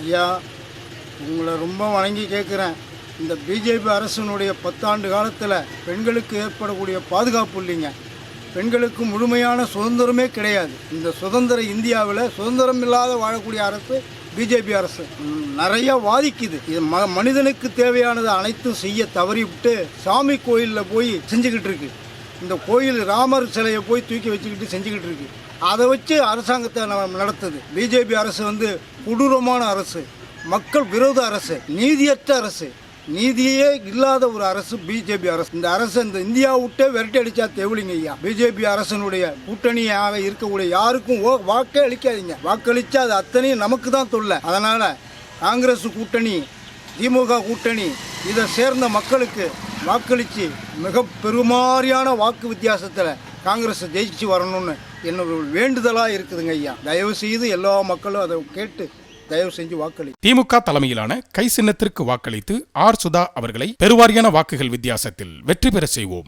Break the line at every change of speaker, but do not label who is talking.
ஐயா உங்களை ரொம்ப வணங்கி கேட்குறேன். இந்த பிஜேபி அரசினுடைய பத்தாண்டு காலத்தில் பெண்களுக்கு ஏற்படக்கூடிய பாதுகாப்பு இல்லைங்க. பெண்களுக்கு முழுமையான சுதந்திரமே கிடையாது. இந்த சுதந்திர இந்தியாவில் சுதந்திரம் இல்லாத வாழக்கூடிய அரசு பிஜேபி அரசு. நிறையா நிறைய வாதிக்குது. இது ம மனிதனுக்கு தேவையானது அனைத்தும் செய்ய தவறிவிட்டு சாமி கோயிலில் போய் செஞ்சுக்கிட்டு இருக்கு. இந்த கோயில் ராமர் சிலையை போய் தூக்கி வச்சுக்கிட்டு செஞ்சுக்கிட்டு இருக்கு. அதை வச்சு அரசாங்கத்தை நம்ம நடத்துது. பிஜேபி அரசு வந்து கொடூரமான அரசு. மக்கள் விரோத அரசு. நீதியற்ற அரசு. நீதியே இல்லாத ஒரு அரசு பிஜேபி அரசு. இந்த அரசு இந்த இந்தியா விட்டே விரட்டி அடிச்சா தேவலிங்க ஐயா. பிஜேபி அரசனுடைய கூட்டணியாக இருக்கக்கூடிய யாருக்கும் ஓ- வாக்கே அளிக்காதீங்க. வாக்களிச்சா அது அத்தனையும் நமக்கு தான் தொல்லை. அதனால காங்கிரஸ் கூட்டணி திமுக கூட்டணி இதை சேர்ந்த மக்களுக்கு வாக்களித்து மிக பெருமாறியான வாக்கு வித்தியாசத்தில் காங்கிரஸ் ஜெயிச்சு வரணும்னு என்னோட வேண்டுதலாக இருக்குதுங்க ஐயா. தயவு செய்து எல்லா மக்களும் அதை கேட்டு தயவு செஞ்சு வாக்களி
திமுக தலைமையிலான கை சின்னத்திற்கு வாக்களித்து ஆர் சுதா அவர்களை பெருவாரியான வாக்குகள் வித்தியாசத்தில் வெற்றி பெற செய்வோம்.